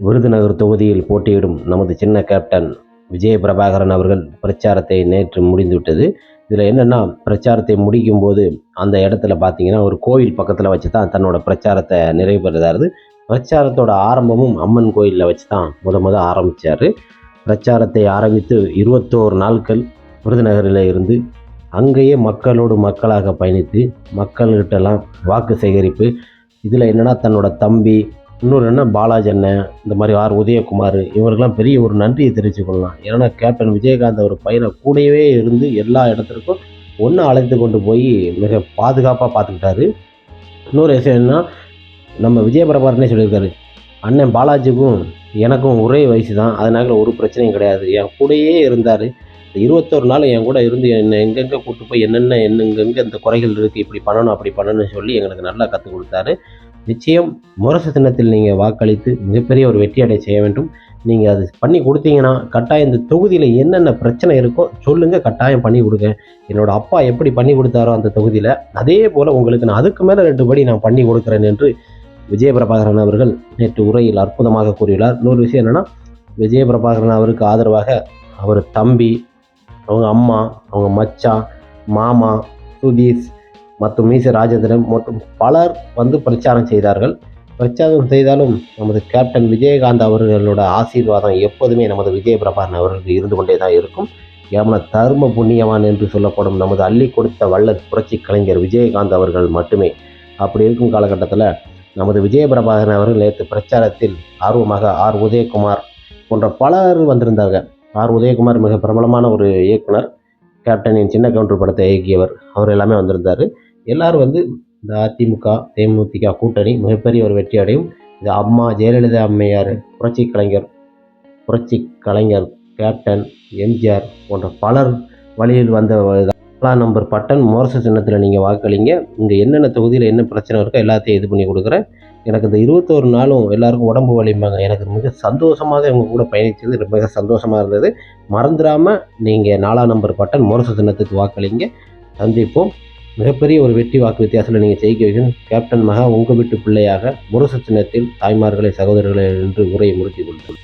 விருதுநகர் தொகுதியில் போட்டியிடும் நமது சின்ன கேப்டன் விஜய பிரபாகரன் அவர்கள் பிரச்சாரத்தை நேற்று முடிந்துவிட்டது. இதில் என்னென்னா பிரச்சாரத்தை முடிக்கும்போது அந்த இடத்துல பார்த்தீங்கன்னா ஒரு கோயில் பக்கத்தில் வச்சு தான் தன்னோட பிரச்சாரத்தை நிறைவு பெறுதாரு பிரச்சாரத்தோட ஆரம்பமும் அம்மன் கோயிலில் வச்சு தான் முத முத ஆரம்பித்தார் பிரச்சாரத்தை ஆரம்பித்து இருபத்தோரு நாட்கள் விருதுநகரில் இருந்து அங்கேயே மக்களோடு மக்களாக பயணித்து மக்கள்கிட்டலாம் வாக்கு சேகரிப்பு. இதில் என்னென்னா தன்னோட தம்பி இன்னொரு என்ன பாலாஜி அண்ணன் இந்த மாதிரி ஆர் உதயகுமார் இவருக்கெல்லாம் பெரிய ஒரு நன்றியை தெரிவிச்சுக்கொள்ளலாம். ஏன்னா கேப்டன் விஜயகாந்த் அவர் பையனை கூடவே இருந்து எல்லா இடத்திற்கும் ஒன்று அழைத்து கொண்டு போய் மிக பாதுகாப்பாக பார்த்துக்கிட்டாரு. இன்னொரு விஷயம் என்னன்னா நம்ம விஜயபிரபாரனே சொல்லியிருக்காரு அண்ணன் பாலாஜிக்கும் எனக்கும் ஒரே வயசு தான் அதனால ஒரு பிரச்சனையும் கிடையாது. என் கூடயே இருந்தார். இருபத்தொரு நாள் என் கூட இருந்து என்னை எங்கெங்கே கூட்டு போய் என்னென்ன என்னங்கெங்கே இந்த குறைகள் இருக்குது இப்படி பண்ணணும் அப்படி பண்ணணும்னு சொல்லி எங்களுக்கு நல்லா கற்றுக் கொடுத்தாரு. நிச்சயம் முரசு சின்னத்தில் நீங்கள் வாக்களித்து மிகப்பெரிய ஒரு வெற்றி அடைய செய்ய வேண்டும். நீங்கள் அது பண்ணி கொடுத்தீங்கன்னா கட்டாயம் இந்த தொகுதியில் என்னென்ன பிரச்சனை இருக்கோ சொல்லுங்கள் கட்டாயம் பண்ணி கொடுங்க. என்னோடய அப்பா எப்படி பண்ணி கொடுத்தாரோ அந்த தொகுதியில் அதே போல் உங்களுக்கு நான் அதுக்கு மேலே ரெண்டு படி நான் பண்ணி கொடுக்குறேன் என்று விஜயபிரபாகரன் அவர்கள் நேற்று உரையில் அற்புதமாக கூறியுள்ளார். இன்னொரு விஷயம் என்னென்னா விஜயபிரபாகரன் அவருக்கு ஆதரவாக அவர் தம்பி அவங்க அம்மா அவங்க மச்சான் மாமா சுதீஷ் மற்றும் மீச ராஜேந்திரன் மற்றும் பலர் வந்து பிரச்சாரம் செய்தார்கள். பிரச்சாரம் செய்தாலும் நமது கேப்டன் விஜயகாந்த் அவர்களோட ஆசீர்வாதம் எப்போதுமே நமது விஜயபிரபான் அவர்களுக்கு இருந்து கொண்டே தான் இருக்கும். ஏமன தர்ம புண்ணியவான் என்று சொல்லப்படும் நமது அள்ளி கொடுத்த வல்ல புரட்சி கலைஞர் விஜயகாந்த் அவர்கள் மட்டுமே. அப்படி இருக்கும் காலகட்டத்தில் நமது விஜயபிரபாகரன் அவர்கள் நேற்று பிரச்சாரத்தில் ஆர்வமாக ஆர். உதயகுமார் போன்ற பலர் வந்திருந்தார்கள். ஆர். உதயகுமார் மிக பிரபலமான ஒரு இயக்குனர் கேப்டனின் சின்ன கவுண்டர் படத்தை இயக்கியவர். அவர் எல்லாமே வந்திருந்தார். எல்லாரும் வந்து இந்த அதிமுக தேமுதிக கூட்டணி மிகப்பெரிய ஒரு வெற்றி அடையும். இது அம்மா ஜெயலலிதா அம்மையார் புரட்சி கலைஞர் புரட்சி கலைஞர் கேப்டன் எம்ஜிஆர் போன்ற பலர் வழியில் வந்த நாலாம் நம்பர் பட்டன் மோரச சின்னத்தில் நீங்கள் வாக்களிங்க. இங்கே என்னென்ன தொகுதியில் என்ன பிரச்சனை இருக்கோ எல்லாத்தையும் இது பண்ணி கொடுக்குறேன். எனக்கு இந்த இருபத்தோரு நாளும் எல்லாருக்கும் உடம்பு வலிம்பாங்க எனக்கு மிக சந்தோஷமாக இவங்க கூட பயணித்தது மிக சந்தோஷமாக இருந்தது. மறந்துடாமல் நீங்கள் நாலாம் நம்பர் பட்டன் மோரச சின்னத்துக்கு வாக்களிங்க. சந்திப்போம். மிகப்பெரிய ஒரு வெற்றி வாக்கு வித்தியாசத்தில் நீங்கள் ஜெயிக்க வைக்கணும். கேப்டன் மகா உங்கள் வீட்டு பிள்ளையாக முரசு சின்னத்தில் தாய்மார்களை சகோதரர்களை என்று உரையை முடித்துக் கொள்ளும்